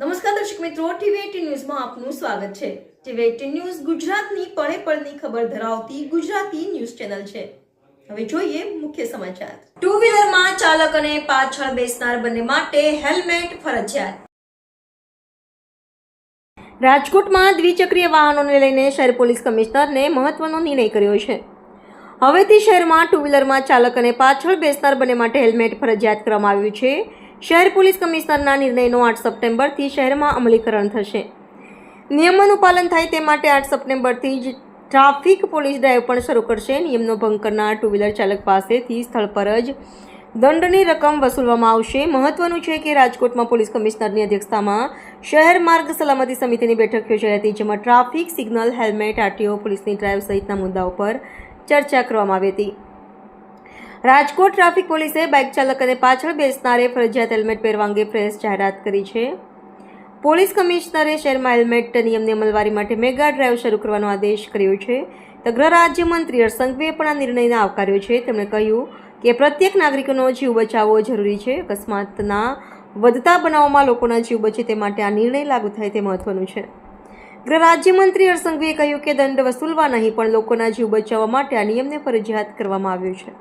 નમસ્કાર દર્શક મિત્રો, ટીવી ન્યૂઝમાં આપનું સ્વાગત છે. ટીવી એટીન ન્યૂઝ ગુજરાતની પળે પળની ખબર ધરાવતી ગુજરાતી ન્યૂઝ ચેનલ છે. હવે જોઈએ મુખ્ય સમાચાર. ટુ વ્હીલરમાં ચાલક અને પાછળ બેસનાર બંને માટે હેલ્મેટ ફરજિયાત. રાજકોટમાં દ્વિચક્રીય વાહનોને લઈને શહેર પોલીસ કમિશનરને મહત્વનો નિર્ણય કર્યો છે. હવેથી શહેરમાં ટુ વ્હીલરમાં ચાલક અને પાછળ બેસનાર બંને માટે હેલ્મેટ ફરજિયાત કરવામાં આવ્યું છે. શહેર પોલીસ કમિશનરના નિર્ણયનો આઠ સપ્ટેમ્બરથી શહેરમાં અમલીકરણ થશે. નિયમોનું પાલન થાય તે માટે આઠ સપ્ટેમ્બરથી જ ટ્રાફિક પોલીસ ડ્રાઈવ પણ શરૂ કરશે. નિયમનો ભંગ કરનાર ટુ વ્હીલર ચાલક પાસેથી સ્થળ પર જ દંડની રકમ વસૂલવામાં આવશે. મહત્વનું છે કે રાજકોટમાં પોલીસ કમિશનરની અધ્યક્ષતામાં શહેર માર્ગ સલામતી સમિતિની બેઠક યોજાઈ હતી, જેમાં ટ્રાફિક સિગ્નલ, હેલ્મેટ, આરટીઓ, પોલીસની ડ્રાઈવ સહિતના મુદ્દાઓ પર ચર્ચા કરવામાં આવી હતી. રાજકોટ ટ્રાફિક પોલીસે બાઇક ચાલક અને પાછળ બેસનારે ફરજિયાત હેલ્મેટ પહેરવા અંગે પ્રેસ જાહેરાત કરી છે. પોલીસ કમિશનરે શહેરમાં હેલ્મેટ નિયમની અમલવારી માટે મેગા ડ્રાઈવ શરૂ કરવાનો આદેશ કર્યો છે. તો ગૃહ રાજ્યમંત્રી હર્ષસંઘવીએ પણ આ નિર્ણયને આવકાર્યો છે. તેમણે કહ્યું કે પ્રત્યેક નાગરિકોનો જીવ બચાવવો જરૂરી છે. અકસ્માતના વધતા બનાવોમાં લોકોના જીવ બચે તે માટે આ નિર્ણય લાગુ થાય તે મહત્વનું છે. ગૃહ રાજ્યમંત્રી હર્ષસંઘવીએ કહ્યું કે દંડ વસૂલવા નહીં પણ લોકોના જીવ બચાવવા માટે આ નિયમને ફરજિયાત કરવામાં આવ્યો છે.